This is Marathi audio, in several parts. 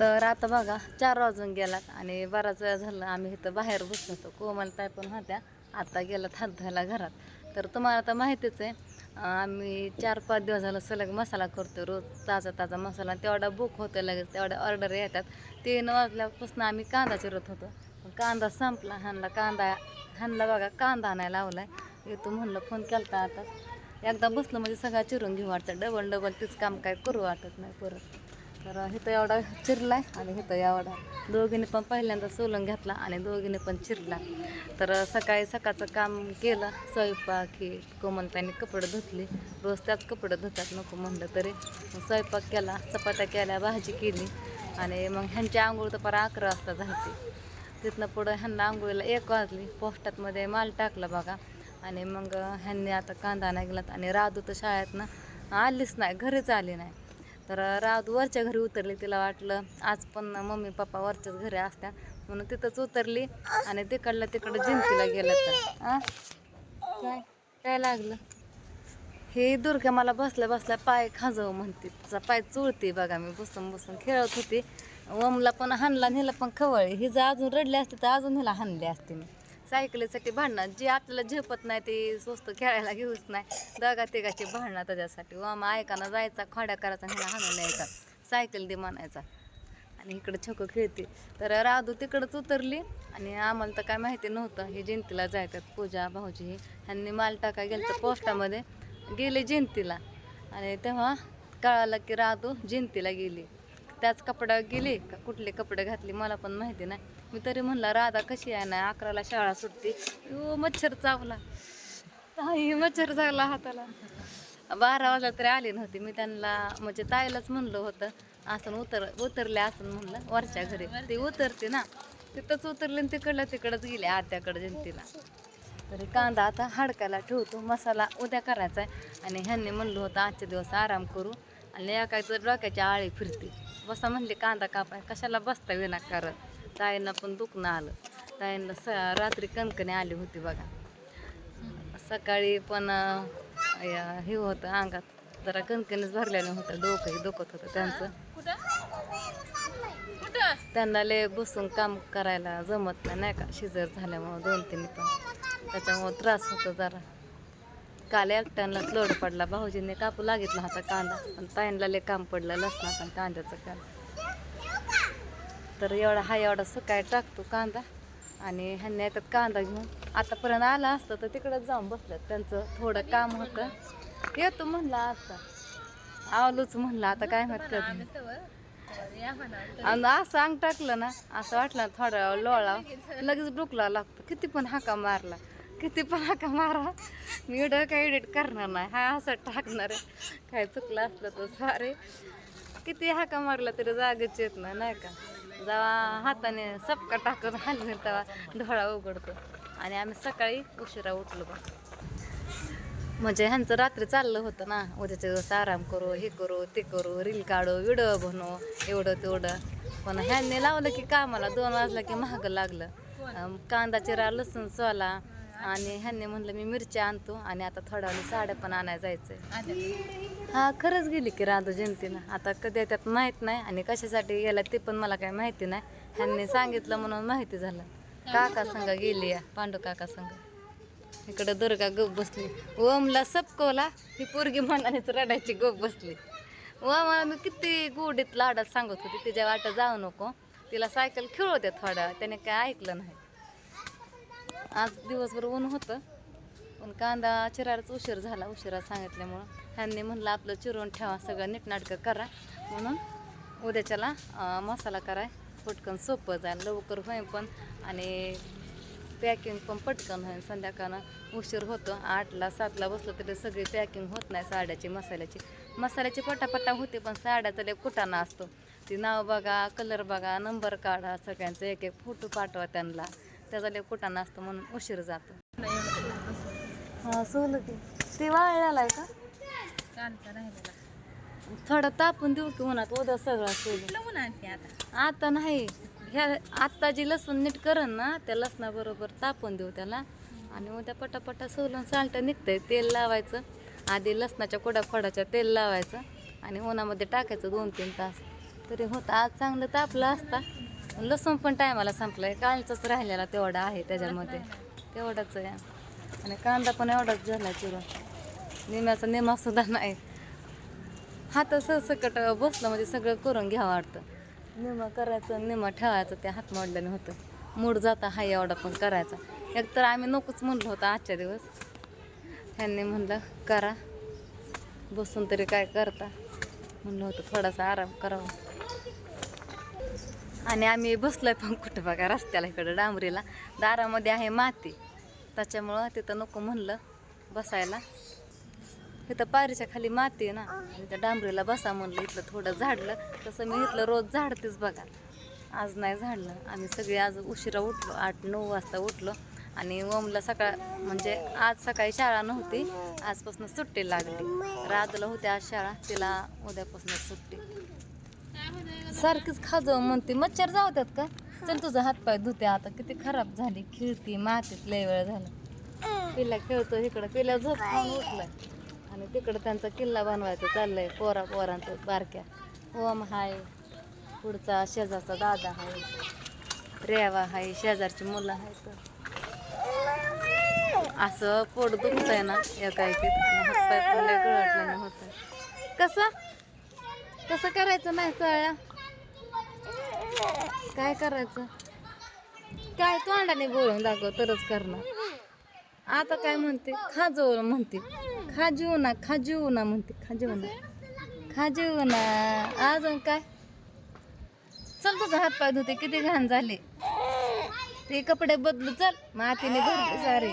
तर आता बघा चार वाजून गेलात आणि बराच वेळ झालं आम्ही इथं बाहेर बसलो होतो. कोमलताई पण होत्या आता गेलात हात धुवायला घरात. तर तुम्हाला तर माहितीच आहे आम्ही चार पाच दिवस झालं सलग मसाला करतो रोज ताजा ताजा मसाला. तेवढा बुक होतो लगेच तेवढ्या ऑर्डर येतात. तीन वाजल्यापासून आम्ही कांदा चिरत होतो. पण कांदा संपला हानला कांदा ह्यांना बघा कांदा आणायला लावलाय. येतो म्हणलं फोन केलता आता. एकदा बसलं म्हणजे सगळा चिरून घेऊ वाटतं. डबल डबल तीच काम काय करू वाटत नाही परत. तर हिथं एवढा चिरलाय आणि इथं एवढा. दोघींनी पण पहिल्यांदा सोलून घेतला आणि दोघीने पण चिरला. तर सकाळी सकाळचं काम केलं स्वयंपाक हे कोमलताईने कपडे धुतले. रोज त्याच कपडे धुतात नको म्हणलं तरी. स्वयंपाक केला चपात्या केल्या भाजी केली आणि मग ह्यांची आंघोळ तर पार अकरा वाजता झाली. तिथनं पुढं ह्यांना आंघोळीला एक वाजली. पोस्टातमध्ये माल टाकला बघा. आणि मग ह्यांनी आता कांदा नाही गेलात आणि राधू तर शाळेतनं आलीच नाही घरीच आली नाही. तर राधू वरच्या घरी उतरली तिला वाटलं. आज पण मम्मी पप्पा वरच्याच घरी असत्या. म्हणून तिथंच उतरली आणि तिकडलं तिकडं जिंतीला गेलं तर. आ? काय? काय लागलं? हे दुर्गा मला बसल्या बसल्या पाय खाजव म्हणते. तिचा पाय चुळते बघा मी बसून बसून खेळत होती. ओमला पण हाणला नेला पण खवळली. ही जर अजून रडली असते तर अजून हिला हाणली असते मी. सायकलीसाठी भांडणं. जे आपल्याला झेपत नाही ते स्वस्त खेळायला घेऊच नाही. दगा तिघाची भांडणं त्याच्यासाठी. ओम ऐकाना जायचा खोड्या करायचा आणि हिला हाणून यायचा सायकल दे म्हणायचा. आणि इकडं छको खेळते तर राधू तिकडंच उतरली आणि आम्हाला तर काय माहिती नव्हतं. हे जयंतीला जायतात पूजा भाऊजी हे ह्यांनी माल टाकाय गेलं तर पोस्टामध्ये. गेले जयंतीला. आणि तेव्हा कळालं की राधू जयंतीला गेली. त्याच कपडा गेली का कुठले कपडे घातले मला पण माहिती नाही. मी तरी म्हणला राधा कशी आहे ना अकराला शाळा सुटते. ओ मच्छर चावला. आई मच्छर चावला हाताला. बारा वाजला तरी आली नव्हती मी त्यांना. म्हणजे ताईलाच म्हणलं होतं असं उतर उतरले असं म्हणलं वरच्या घरी. ते उतरते ना तिथंच उतरले तिकडलं तिकडंच गेले आत्याकडे जनतेला. तरी कांदा आता हाडकायला ठेवतो मसाला उद्या करायचा आहे. आणि ह्यांनी म्हणलं होतं आजच्या दिवस आराम करू. आणि एकाचं डोक्याची आळी फिरते. बसा म्हणले कांदा कापा कशाला बसता विनाकारण? ताईंना पण दुखणं आलं. ताईंना स रात्री कणकणी आली होती बघा. सकाळी पण या- हे होतं अंगात जरा कणकणीच भरल्याने होतं डोकंही दुखत होतं त्यांचं. त्यांना लय बसून काम करायला जमत नाही का? शिजर झाल्यामुळं दोन तीन पण. त्याच्यामुळं त्रास होतो जरा. काल एकट्याला लोड पडला. भाऊजींनी कापू लागितला होता कांदा. आणि ताईंला लय काम पडलं लसणाचं आणि कांद्याचं काम. तर एवढा हा एवढा सकाळी टाकतो कांदा. आणि ह्यांनी येतात कांदा घेऊन. आतापर्यंत आला असतं तर तिकडं जाऊन बसलं त्यांचं थोडं काम होतं. येतो म्हणलं आता. आवलूच म्हणलं आता काय माहीत आणि असं अंग टाकलं ना असं वाटलं थोडा लोळा लगेच डुकला लागतो. किती पण हाका मारला. किती पण हाका मारा. मी व्हिडिओ काय एडिट करणार नाही. हा असं टाकणार आहे. काय चुकलं असलं तर सारे. किती हाका मारला तरी जागेच येत नाही नाही का? जेव्हा हाताने सपका टाकून हलवे तेव्हा डोळा उघडतो. आणि आम्ही सकाळी उशिरा उठलो बघ. म्हणजे ह्यांचं रात्री चाललं होतं ना उद्याचे दिवस आराम करू हे करू ते करू रील काढू व्हिडिओ बनवू एवढं तेवढं. पण ह्यांनी लावलं की कामाला दोन वाजला की महाग लागलं. कांदा चिरा लसूण सोला आणि ह्यांनी म्हणलं मी मिरच्या आणतो आणि आता थोड्या वेळाने साड्या पण आणायला जायचंय. हा खरंच गेली की राधू जयंतीनं. आता कधी त्यात माहीत नाही आणि कशासाठी गेला ते पण मला काही माहिती नाही. ह्यांनी सांगितलं म्हणून माहिती झालं. काका संग गेली या पांडू काका संग इकडं दुर्गा गप बसली. ओमला सपकवला ही पोरगी मनानेच रडायची गप बसली. ओमाला मी किती गोडीत लाडात सांगत होती तिच्या वाटं जाऊ नको. तिला सायकल खेळवते थोडा वेळ. त्याने काय ऐकलं नाही. आज दिवसभर ऊन होतं. पण कांदा चिरायलाच उशीर झाला उशिरा सांगितल्यामुळं. ह्यांनी म्हणलं आपलं चिरून ठेवा सगळं नीटनाटकं करा. म्हणून उद्याच्याला मसाला कराय पटकन सोपं जाईल लवकर होईल पण. आणि पॅकिंग पण पटकन होईल संध्याकाळनं उशीर होतो. आठला सातला बसलं तरी सगळी पॅकिंग होत नाही साड्याची मसाल्याची. मसाल्याची पटापटा होते पण साड्याचा लय कुटाणा असतो. ती नाव बघा कलर बघा नंबर काढा सगळ्यांचं एक एक फोटो पाठवा त्यांना. त्याचा लय कुटाणा असतो म्हणून उशीर जातो. हा सोलं की. ते वाळलेला आहे का? थोडा तापून देऊ की उन्हात उद्या सगळं सोलून आता नाही. ह्या आत्ता जी लसूण नीट करण ना त्या लसणाबरोबर तापून देऊ त्याला. आणि उद्या पटापटा सोलून सालटं निघतंय तेल लावायचं. आधी लसणाच्या कोड्या खोडाच्या तेल लावायचं. आणि उन्हामध्ये टाकायचं दोन तीन तास. तरी होता. आज चांगलं तापलं असता. लसूण पण टायमाला संपलाय. कालचाच राहिलेला तेवढा आहे त्याच्यामध्ये. तेवढाच आहे. आणि कांदा पण एवढाच झाला चिरून. निम्याचा निमा सुद्धा नाही. हात सकट बसलं म्हणजे सगळं करून घ्यावं वाटतं. निमा करायचं निमा ठेवायचं ते हात मोडल्याने होतं. मूड जाता हा एवढा पण करायचा. एक तर आम्ही नकोच म्हणलं होतं आजच्या दिवस. ह्यांनी म्हणलं करा. बसून तरी काय करता. म्हणलं होतं थोडासा आराम करावा. आणि आम्ही बसलोय पण कुठं बघा रस्त्याला इकडं डांबरीला. दारामध्ये आहे माती. त्याच्यामुळं तिथं नको म्हणलं बसायला. इथं पारीच्या खाली माती आहे ना आणि त्या डांबरीला बसा म्हणलं इथलं थोडं झाडलं. तसं मी इथलं रोज झाडतेच बघा. आज नाही झाडलं. आम्ही सगळे आज उशिरा उठलो आठ नऊ वाजता उठलो. आणि ओमला सकाळ म्हणजे आज सकाळी शाळा नव्हती आजपासून सुट्टी लागली. राजला होती आज शाळा तिला उद्यापासून सुट्टी. सारखीच खाजव म्हणते मच्छर जावतात का? चल तुझा हातपाय धुते आता किती खराब झाली खेळती मातीत लय वेळ झाला. पिल्ला खेळतो इकडं पिल्ला झोप खाऊन उठलाय. आणि तिकडं त्यांचा किल्ला बनवायचा चाललंय पोरा पोरांचं बारक्या. ओम हाय पुढचा शेजारचा दादा हाय रेवा हाय शेजारची मुलं आहेत असं पोट दुखतंय ना एका एकीत. हातपाय गळटल्याने कसं? कसं करायचं नाही चळ्या काय करायचं? काय तोंडाने बोलून दाखव तरच करणार. आता काय म्हणते? खाजव म्हणते. खा जेऊ ना खाजू ना म्हणते. खाजू ना खाजू ना अजून काय? चल तुझा हात पाय धुते किती घाण झाले. ते कपडे बदलू चल. मातीने भरते सारे.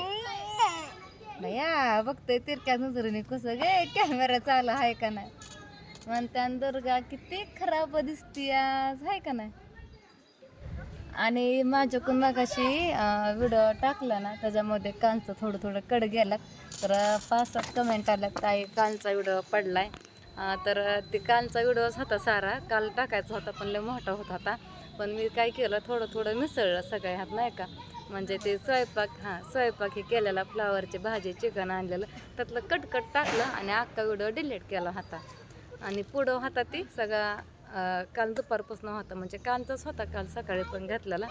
भया बघतोय तिरक्या नजरेने कसं गे कॅमेरा चालू आहे का नाही? म्हणत्या दुर्गा किती खराब दिसती आज आहे का नाही? आणि माझ्याकडून मगाशी व्हिडिओ टाकला ना त्याच्यामध्ये कांचं थोडं थोडं कड गेला. तर पाच सात कमेंट आल्या ताई कांचा व्हिडिओ पडलाय. आहे तर ते कालचा व्हिडिओच होता सारा. काल टाकायचा होता पण लय मोठा होत होता. पण मी काय केलं थोडं थोडं मिसळलं सगळ्या हात नाही का? म्हणजे ते स्वयंपाक हां स्वयंपाक हे केलेला फ्लावरची भाजी चिकन आणलेलं. त्यातलं कटकट टाकलं आणि अख्खा व्हिडिओ डिलीट केला होता. आणि पुढं होता ती सगळा काल दुपारपासून होता. म्हणजे कालचाच होता काल सकाळी पण घातलेला.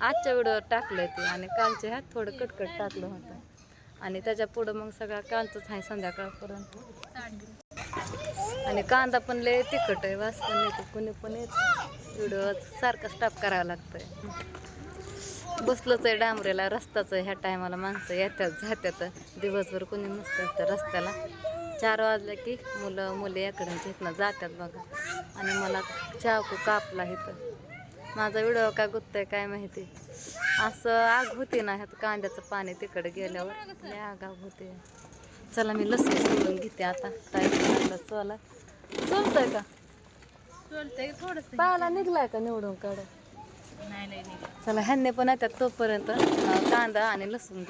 आजच्या व्हिडिओ टाकलं ते आणि कालच्या ह्यात थोडं कटकट टाकलं होतं. आणि त्याच्या पुढं मग सगळा कालचंच आहे संध्याकाळपर्यंत. आणि कांदा पण लय तिखट आहे वास पण येतो. कुणी पण येत व्हिडिओ सारखं स्टॉप करावं लागतंय. बसलोच आहे डांबरेला रस्ताच आहे. ह्या टायमाला माणसं येतात जात्यात. दिवसभर कोणी नसतं त्या रस्त्याला. चार वाजल्या की मुलं मुले इकडून इथनं जातात बघा. आणि मला चाकू कापला इथं. माझा व्हिडिओ काय गुत्तय काय माहिती? असं आग होते ना ह्यात कांद्याचं पाणी तिकडे गेल्यावर. लय आग आग होते. चला मी लसूण सोडून घेते आता. म्हटलं चला. चलतंय का? थोडस. पाला निघलाय का निवडून काढ नाही नाही नाही. चला ह्यांनी पण येतात तोपर्यंत कांदा आणि लसूण